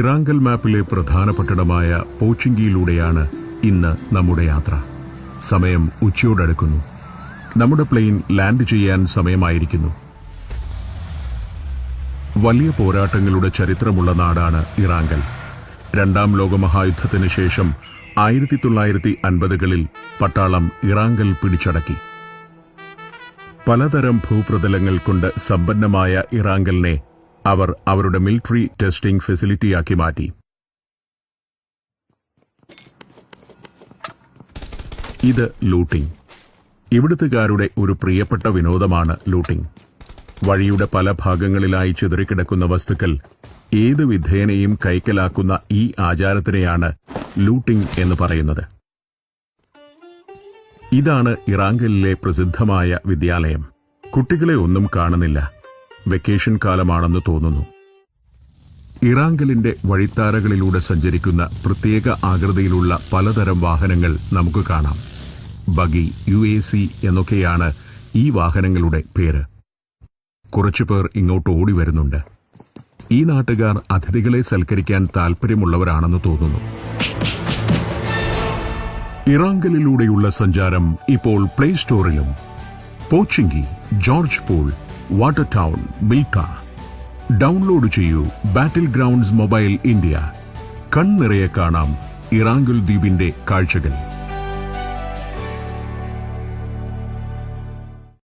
ഇറാങ്കൽ മാപ്പിലെ പ്രധാന പട്ടണമായ പോച്ചിങ്കിയിലൂടെയാണ് ഇന്ന് നമ്മുടെ യാത്ര. സമയം ഉച്ചയോടടുക്കുന്നു. നമ്മുടെ പ്ലെയിൻ ലാൻഡ് ചെയ്യാൻ സമയമായിരിക്കുന്നു. വലിയ പോരാട്ടങ്ങളുടെ ചരിത്രമുള്ള നാടാണ് ഇറാങ്കൽ രണ്ടാം ലോകമഹായുദ്ധത്തിന് ശേഷം ആയിരത്തി തൊള്ളായിരത്തി അൻപതുകളിൽ പട്ടാളം ഇറാങ്കൽ പിടിച്ചടക്കി. പലതരം ഭൂപ്രതലങ്ങൾ കൊണ്ട് സമ്പന്നമായ ഇറാങ്കലിനെ അവർ അവരുടെ മിലിറ്ററി ടെസ്റ്റിംഗ് ഫെസിലിറ്റിയാക്കി മാറ്റി. ഇത് ലൂട്ടിംഗ്. ഇവിടുത്തുകാരുടെ ഒരു പ്രിയപ്പെട്ട വിനോദമാണ് ലൂട്ടിംഗ്. വഴിയുടെ പല ഭാഗങ്ങളിലായി ചിതറിക്കിടക്കുന്ന വസ്തുക്കൾ ഏത് വിധേനയും കൈക്കലാക്കുന്ന ഈ ആചാരത്തിനെയാണ് ലൂട്ടിംഗ് എന്ന് പറയുന്നത്. ഇതാണ് ഇറാങ്കലിലെ പ്രസിദ്ധമായ വിദ്യാലയം. കുട്ടികളെ ഒന്നും കാണുന്നില്ല. വെക്കേഷൻ കാലമാണെന്ന് തോന്നുന്നു. ഇറാങ്കലിന്റെ വഴിത്താരകളിലൂടെ സഞ്ചരിക്കുന്ന പ്രത്യേക ആകൃതിയിലുള്ള പലതരം വാഹനങ്ങൾ നമുക്ക് കാണാം. ബഗി യു എ സി എന്നൊക്കെയാണ് ഈ വാഹനങ്ങളുടെ പേര്. കുറച്ചുപേർ ഇങ്ങോട്ട് ഓടി വരുന്നുണ്ട്. ഈ നാട്ടുകാർ അതിഥികളെ സൽക്കരിക്കാൻ താൽപ്പര്യമുള്ളവരാണെന്ന് തോന്നുന്നു. ഇറാങ്കലിലൂടെയുള്ള സഞ്ചാരം ഇപ്പോൾ play സ്റ്റോറിലും. Pochinki Georgopol water town Mylta. Download ചെയ്യൂ ബാറ്റിൽ ഗ്രൗണ്ട്സ് മൊബൈൽ ഇന്ത്യ. കൺനിറയെ കാണാം ഇറാങ്കുൽ ദ്വീപിന്റെ കാഴ്ചകൾ.